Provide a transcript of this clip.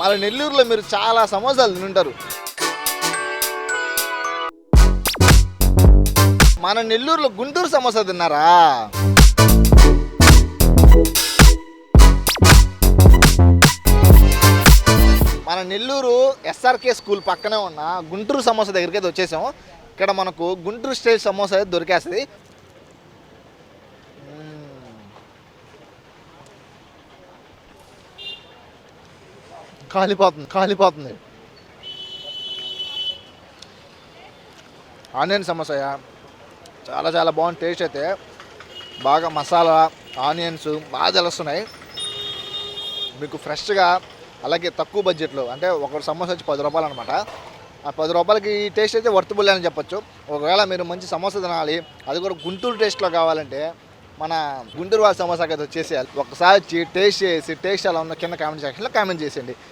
మన నెల్లూరులో మీరు చాలా సమోసాలు తినుంటారు. మన నెల్లూరులో గుంటూరు సమోసా తిన్నారా? మన నెల్లూరు ఎస్ఆర్కే స్కూల్ పక్కనే ఉన్న గుంటూరు సమోసా దగ్గరికి అయితే వచ్చేసాం ఇక్కడ మనకు గుంటూరు స్టైల్ సమోసా అయితే దొరికేస్తుంది. కాలిపోతుంది కాలిపోతుంది. ఆనియన్ సమోసాయ చాలా చాలా బాగుంది టేస్ట్ అయితే. బాగా మసాలా ఆనియన్స్ బాగా తెలుస్తున్నాయి. మీకు ఫ్రెష్గా అలాగే తక్కువ బడ్జెట్లో అంటే ఒక సమోసా వచ్చి పది రూపాయలు అనమాట ఆ పది రూపాయలకి ఈ టేస్ట్ అయితే వర్తబుల్ అని చెప్పొచ్చు. ఒకవేళ మీరు మంచి సమోసా తినాలి అది కూడా గుంటూరు టేస్ట్లో కావాలంటే మన గుంటూరు వాళ్ళ సమోసాకి అయితే వచ్చేసేయాలి. ఒకసారి వచ్చి టేస్ట్ చేసి టేస్ట్ అలా ఉన్న కింద కామెంట్ సెక్షన్లో కామెంట్ చేసేయండి.